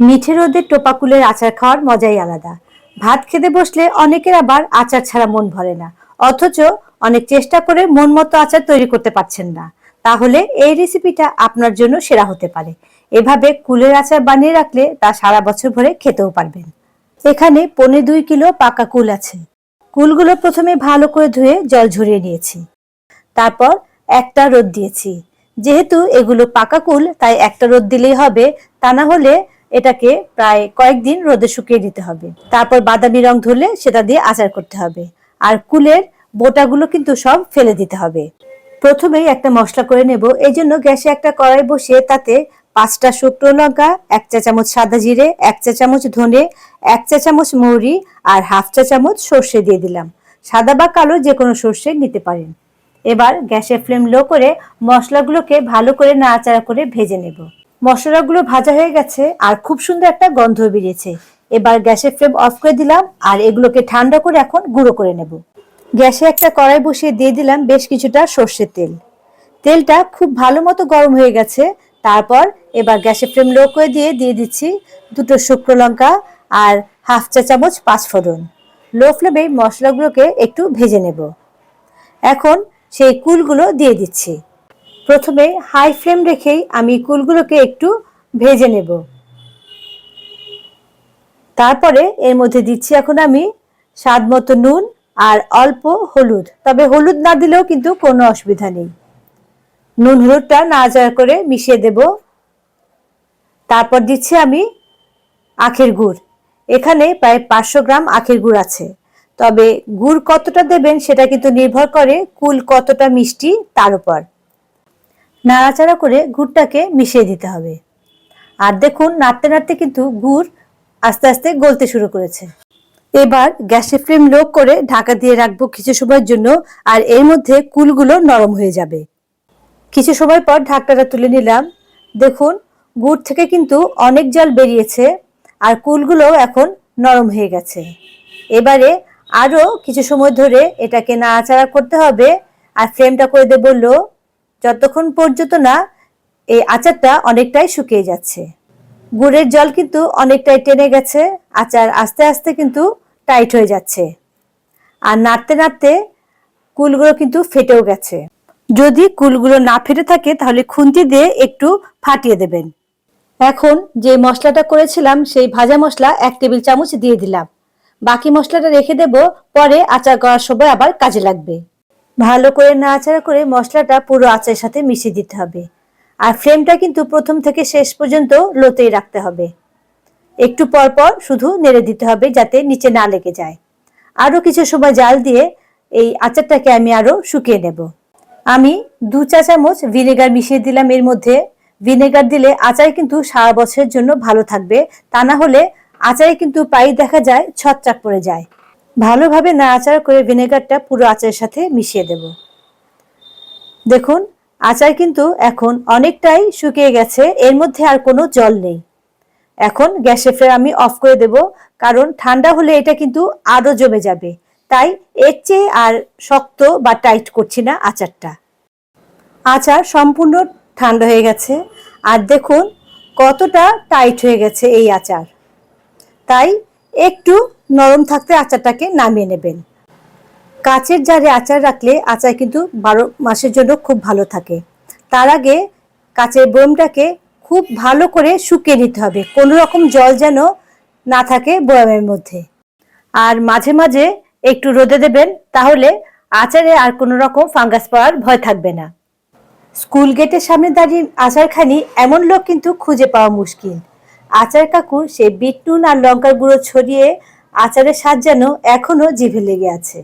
মিঠে রোদের টোপাকুলের আচার খাওয়ার মজাই আলাদা। ভাত খেতে বসলে অনেকের আবার আচার ছাড়া মন ভরে না। অথচ অনেক চেষ্টা করে মন মতো আচার তৈরি করতে পারছেন না। তাহলে এই রেসিপিটা আপনার জন্য সেরা হতে পারে। এভাবে কুলের আচার বানিয়ে রাখলে তা সারা বছর ভরে খেতেও পারবেন। এখানে পনেরো দুই কিলো পাকা কুল আছে। কুলগুলো প্রথমে ভালো করে ধুয়ে জল ঝরিয়ে নিয়েছি। তারপর একটা রোদ দিয়েছি। যেহেতু এগুলো পাকা কুল, তাই একটা রোদ দিলেই হবে। তা না হলে এটাকে প্রায় কয়েকদিন রোদে শুকিয়ে দিতে হবে। তারপর বাদামি রং ধরলে সেটা দিয়ে আচার করতে হবে। আর কুলের বোটাগুলো কিন্তু সব ফেলে দিতে হবে। প্রথমেই একটা মশলা করে নেব। এই জন্য গ্যাসে একটা কড়াই বসিয়ে তাতে পাঁচটা শুকনো লঙ্কা, এক চা চামচ সাদা জিরে, এক চা চামচ ধনে, এক চা চামচ মৌরি আর হাফ চা চামচ সর্ষে দিয়ে দিলাম। সাদা বা কালো যে কোনো সর্ষে নিতে পারেন। এবার গ্যাসের ফ্লেম লো করে মশলাগুলোকে ভালো করে নাড়াচাড়া করে ভেজে নেব। মশলাগুলো ভাজা হয়ে গেছে আর খুব সুন্দর একটা গন্ধ বেরিয়েছে। এবার গ্যাসের ফ্লেম অফ করে দিলাম আর এগুলোকে ঠান্ডা করে এখন গুঁড়ো করে নেব। গ্যাসে একটা কড়াই বসিয়ে দিয়ে দিলাম বেশ কিছুটা সর্ষের তেল। তেলটা খুব ভালো মতো গরম হয়ে গেছে। তারপর এবার গ্যাসের ফ্লেম লো করে দিয়ে দিয়ে দিচ্ছি দুটো শুকনো লঙ্কা আর হাফ চা চামচ পাঁচফোড়ন। লো ফ্লেমে মশলাগুলোকে একটু ভেজে নেব। এখন সেই কুলগুলো দিয়ে দিচ্ছি। প্রথমে হাই ফ্লেম রেখেই আমি কুলগুলোকে একটু ভেজে নেব। তারপরে এর মধ্যে দিচ্ছি এখন আমি স্বাদ মতো নুন আর অল্প হলুদ। তবে হলুদ না দিলেও কিন্তু কোনো অসুবিধা নেই। নুন হলুদটা না নাড়াচাড়া করে মিশিয়ে দেব। তারপর দিচ্ছি আমি আখের গুড়। এখানে প্রায় পাঁচশো গ্রাম আখের গুড় আছে। তবে গুড় কতটা দেবেন সেটা কিন্তু নির্ভর করে কুল কতটা মিষ্টি তার উপর। নাড়াচাড়া করে গুড়টাকে মিশিয়ে দিতে হবে। আর দেখুন, নাড়তে নাড়তে কিন্তু গুড় আস্তে আস্তে গলতে শুরু করেছে। এবার গ্যাসের ফ্লেম লো করে ঢাকা দিয়ে রাখব কিছু সময়ের জন্য, আর এর মধ্যে কুলগুলো নরম হয়ে যাবে। কিছু সময় পর ঢাকনাটা তুলে নিলাম। দেখুন, গুড় থেকে কিন্তু অনেক জল বেরিয়েছে, আর কুলগুলো এখন নরম হয়ে গেছে। এবারে আরও কিছু সময় ধরে এটাকে নাড়াচাড়া করতে হবে, আর ফ্লেমটা করে দেব লো। যতক্ষণ পর্যন্ত না এই আচারটা অনেকটাই শুকিয়ে যাচ্ছে। গুড়ের জল কিন্তু অনেকটাই টেনে গেছে, আচার আস্তে আস্তে কিন্তু টাইট হয়ে যাচ্ছে। আর নাড়তে নাড়তে কুলগুলো কিন্তু ফেটেও গেছে। যদি কুলগুলো না ফেটে থাকে, তাহলে খুন্তি দিয়ে একটু ফাটিয়ে দেবেন। এখন যে মশলাটা করেছিলাম, সেই ভাজা মশলা এক টেবিল চামচ দিয়ে দিলাম। বাকি মশলাটা রেখে দেব, পরে আচার করার সময় আবার কাজে লাগবে। ভালো করে নাড়াচাড়া করে মশলাটা পুরো আচারের সাথে মিশিয়ে দিতে হবে। আর ফ্লেমটা কিন্তু প্রথম থেকে শেষ পর্যন্ত লোতেই রাখতে হবে। একটু পর পর শুধু নেড়ে দিতে হবে যাতে নিচে না লেগে যায়। আরও কিছু সময় জাল দিয়ে এই আচারটাকে আমি আরও শুকিয়ে নেব। আমি দু চা চামচ ভিনেগার মিশিয়ে দিলাম এর মধ্যে। ভিনেগার দিলে আচার কিন্তু সারা বছরের জন্য ভালো থাকবে। তা না হলে আচারে কিন্তু প্রায় দেখা যায় ছত্রাক পড়ে যায়। ভালোভাবে নাড়াচাড়া করে ভিনেগারটা পুরো আচারের সাথে মিশিয়ে দেব। দেখুন, আচার কিন্তু এখন অনেকটাই শুকিয়ে গেছে, এর মধ্যে আর কোনো জল নেই। এখন গ্যাসের ফ্লেম আমি অফ করে দেব, কারণ ঠান্ডা হলে এটা কিন্তু আরও জমে যাবে। তাই এর চেয়ে আর শক্ত বা টাইট করছি না আচারটা। আচার সম্পূর্ণ ঠান্ডা হয়ে গেছে, আর দেখুন কতটা টাইট হয়ে গেছে এই আচার। তাই একটু নরম থাকতে আচারটাকে নামিয়ে নেবেন। কাচের জারে আচার রাখলে আচার কিন্তু বারো মাসের জন্য খুব ভালো থাকে। তার আগে কাচের বয়মটাকে খুব ভালো করে শুকিয়ে নিতে হবে। কোনো রকম জল যেন না থাকে বয়ামের মধ্যে। আর মাঝে মাঝে একটু রোদে দেবেন, তাহলে আচারে আর কোনো রকম ফাঙ্গাস পাওয়ার ভয় থাকবে না। স্কুল গেটের সামনে দাঁড়িয়ে আচারখানি এমন লোক কিন্তু খুঁজে পাওয়া মুশকিল। আচার কাকুর সে বিট নুন আর লঙ্কার গুঁড়ো ছড়িয়ে আচারের স্বাদ যেন এখনও জিভে লেগে আছে।